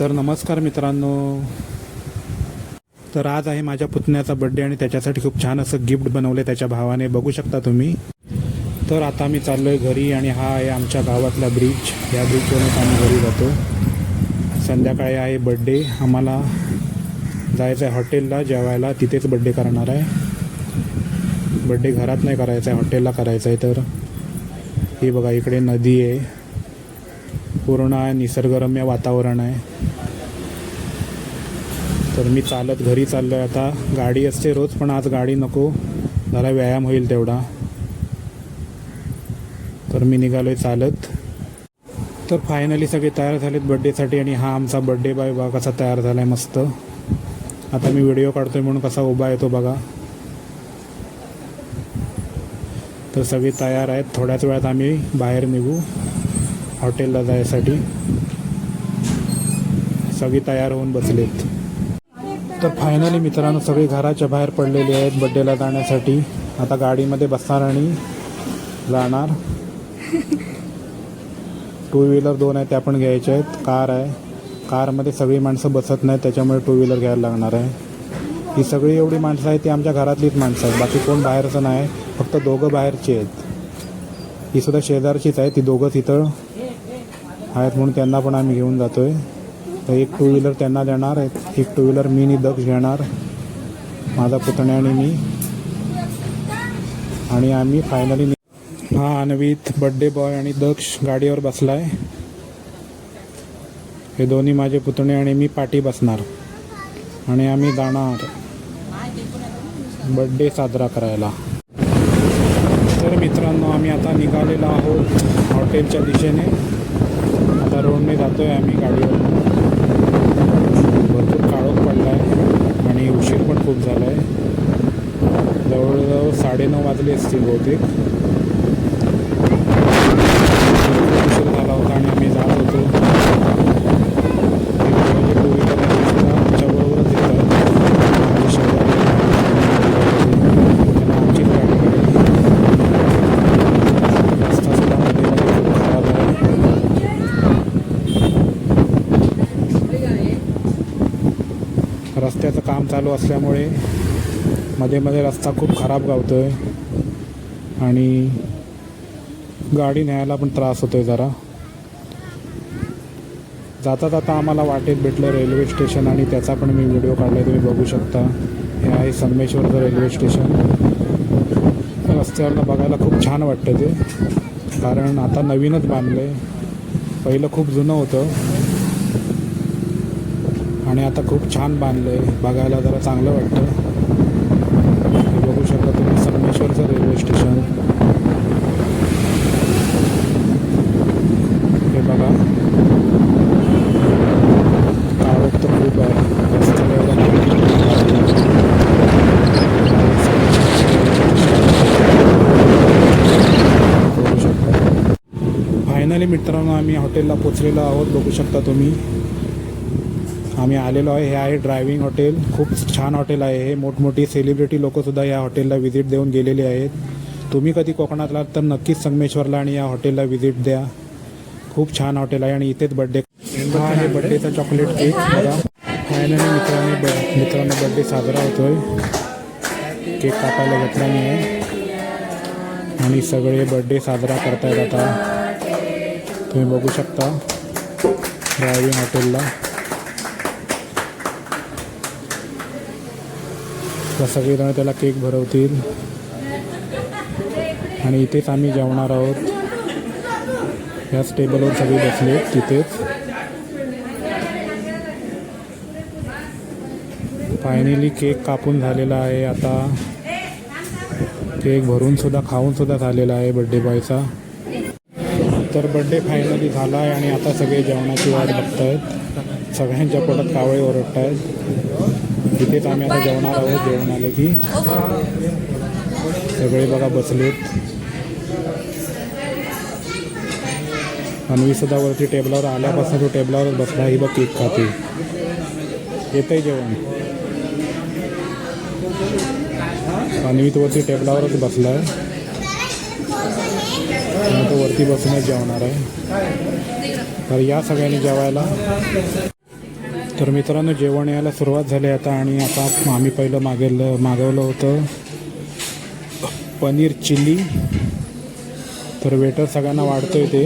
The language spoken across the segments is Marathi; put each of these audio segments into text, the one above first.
तर नमस्कार मित्रांनो. तर आज आहे माझ्या पुतण्याचा बड्डे आणि त्याच्यासाठी खूप छान असं गिफ्ट बनवलं त्याच्या भावाने. बघू शकता तुम्ही. तर आता मी आहे घरी आणि हा आहे आमच्या गावातला ब्रिज या ब्रिजवरूनच आम्ही घरी जातो. संध्याकाळी आहे बड्डे आम्हाला जायचं आहे हॉटेलला जेवायला. तिथेच बड्डे करणार आहे. बड्डे घरात नाही करायचा आहे हॉटेलला करायचं आहे तर. हे बघा इकडे नदी आहे. पूर्ण निसर्गरम्य वातावरण आहे. तर मी चालत घरी चाललो आहे आता. गाडी असते रोज पण आज गाडी नको. जरा व्यायाम होईल तेवढा. तर मी निघालो आहे चालत. तर फायनली सगळे तयार झालेत बड्डेसाठी आणि हा आमचा बड्डे बाय बा कसा तयार झाला आहे मस्त. आता मी व्हिडिओ काढतोय म्हणून कसा उभा येतो बघा. तर सगळे तयार आहेत. थोड्याच वेळात आम्ही बाहेर निघू. हॉटेलला जायसाठी सगळी तयार होऊन बसलेत. तर फायनली मित्रांनो सगळे घराच्या बाहेर पडलेले आहेत बड्डेला जाण्यासाठी. आता गाडीमध्ये बसणार आणि जाणार. टू व्हीलर दोन आहेत त्या पण घ्यायच्या आहेत. कार आहे. कारमध्ये सगळी माणसं बसत नाहीत त्याच्यामुळे टू व्हीलर घ्यायला लागणार आहे. ही सगळी एवढी माणसं आहेत ती आमच्या घरातलीच माणसं आहेत. बाकी कोण बाहेरचं नाही फक्त दोघं बाहेरची आहेत. ही सुद्धा शेजारचीच आहे ती दोघंच इथं आहेत म्हणून त्यांना पण आम्ही घेऊन जातोय. तर एक टू व्हीलर त्यांना देणार एक एक टू व्हीलर मी नि दक्ष घेणार. माझा पुतण्या आणि मी. आणि आम्ही फायनली हा अन्वित बड्डे बॉय आणि दक्ष गाडीवर बसलाय. हे दोन्ही माझे पुतणे आणि मी पाठी बसणार. आणि आम्ही जाणार. बड्डे साजरा करायला. तर मित्रांनो आम्ही आता निघालेलो आहोत हॉटेलच्या दिशेने. आता रोडने आहे आम्ही गाडीवर. भरपूर काळोख पडला आहे आणि उशीर पण खूप झाला आहे जवळजवळ साडेनऊ वाजले असतील बहुतेक भरपूर उशीर झाला होता आणि आम्ही जात होतो हे बघा, टू व्हीलर आहे, ते सुद्धा आमच्याबरोबरच येतात माझे शेजारी त्यांना आमचीच गाडी मिळाली रस्ता सुद्धा मध्ये मध्ये खूप खराब आहे रस्त्याचं काम चालू असल्यामुळे मध्ये मध्ये रस्ता खूप खराब गावतो आहे आणि गाडी न्यायला पण त्रास होतो आहे जरा. जाता जाता आम्हाला वाटेत भेटलं रेल्वे स्टेशन आणि त्याचा पण मी व्हिडिओ काढला तुम्ही बघू शकता. हे आहे संगमेश्वरचं रेल्वे स्टेशन. रस्त्यावरनं बघायला खूप छान वाटतं ते. कारण आता नवीनच बांधलं आहे पहिलं खूप जुनं होतं. आणि आता खूप छान बांधलं आहे बघायला जरा चांगलं वाटतं. बघू शकता तुम्ही संगमेश्वरचं रेल्वे स्टेशन हे बघा. काळोख तर खूप आहे. फायनली मित्रांनो आम्ही हॉटेलला पोचलेलो आहोत. बघू शकता तुम्ही. आम्ही आलेलो आहे. हे आहे ड्रायव्हिंग हॉटेल खूप छान हॉटेल आहे. हे मोठमोठी सेलिब्रिटी लोकंसुद्धा या हॉटेलला व्हिजिट देऊन गेलेले आहेत. तुम्ही कधी कोकणात आलात तर नक्कीच संगमेश्वरला आणि या हॉटेलला व्हिजिट द्या. खूप छान हॉटेल आहे आणि इथेच बड्डे हा आहे बड्डेचा चॉकलेट केक बघा. फायनली मित्राने ब मित्रांनो बड्डे साजरा होतोय. केक कापायला घेतला मी. आहे आणि सगळे बड्डे साजरा करतायत आता. तुम्ही बघू शकता. ड्रायव्हिंग हॉटेलला आता सगळेजण त्याला केक भरवतील. आणि इथेच आम्ही जेवणार आहोत. याच टेबलवर सगळे बसले तिथेच. फायनली केक कापून झालेला आहे आता. केक भरून सुद्धा खाऊन सुद्धा झालेला आहे बड्डे बॉयचा तर बड्डे फायनली झाला आहे आणि आता सगळे जेवणाची वाट बघत आहेत सगळ्यांच्या पोटात कावळे ओरडत आहेत तिथेच आम्ही आता जेवणार आहोत जेवण आले की. सगळे बघा बसलेत. अन्वी सुद्धा वरती टेबलावर आल्यापासून तो टेबलावरच बसला ही बघ केक खाते. येतंय जेवण. अन्वी तो वरती टेबलावरच बसला आहे आणि तो वरती बसूनच जेवणार आहे. तर या सगळ्यांनी जेवायला. तर मित्रांनो जेवण यायला सुरुवात झाली आता आणि आता आम्ही पहिलं मागेल मागवलं होतं पनीर चिल्ली. तर वेटर सगळ्यांना वाढतोय ते.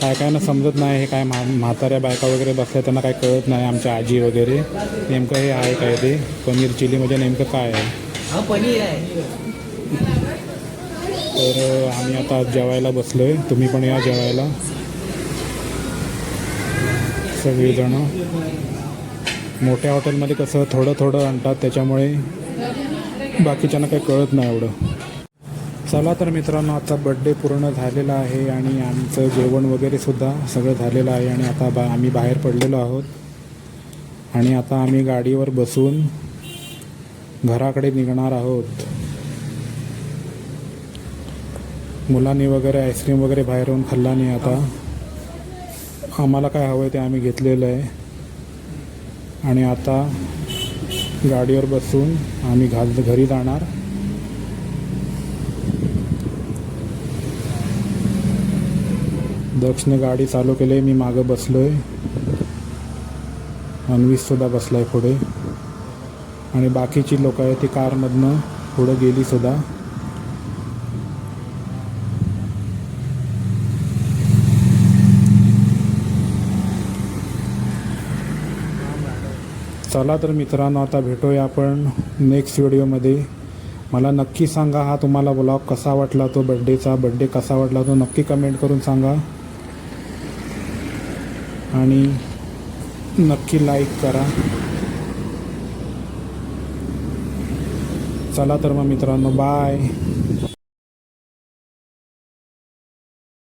काय काय ना समजत नाही हे काय म्हा म्हाताऱ्या बायका वगैरे बसल्या त्यांना काय कळत नाही आमच्या आजी वगैरे. नेमकं हे आहे काय ते? पनीर चिली म्हणजे नेमकं काय आहे? पनीर आहे तर आम्ही आता जेवायला बसलो आहे तुम्ही पण या जेवायला. सगळीजणं मोठ्या हॉटेलमध्ये कसं थोडं थोडं आणतात त्याच्यामुळे बाकीच्यांना काही कळत नाही एवढं. चला तर मित्रांनो आता बड्डे पूर्ण झालेला आहे आणि आमचं जेवण वगैरे सुद्धा सगळं झालेलं आहे आणि आता बा आम्ही बाहेर पडलेलो आहोत. आणि आता आम्ही गाडीवर बसून घराकडे निघणार आहोत. मुलांनी वगैरे आईस्क्रीम वगैरे बाहेरून खाल्ला नाही आता. आम्हाला काय हवं आहे ते आम्ही घेतलेलं आहे. आणि आता गाडीवर बसून आम्ही घाल घरी जाणार. दक्षने गाडी चालू केली आहे मी मागं बसलो आहे अन्वीससुद्धा बसला आहे पुढे. आणि बाकीची लोकं आहे ती कारमधनं पुढं गेली सुद्धा चला तर मित्रांनो आता भेटूया आपण नेक्स्ट व्हिडिओमध्ये मला नक्की सांगा हा तुम्हाला ब्लॉग कसा वाटला तो बड्डेचा बड्डे कसा वाटला तो नक्की कमेंट करून सांगा. आणि नक्की लाईक करा. चला तर मग मित्रांनो बाय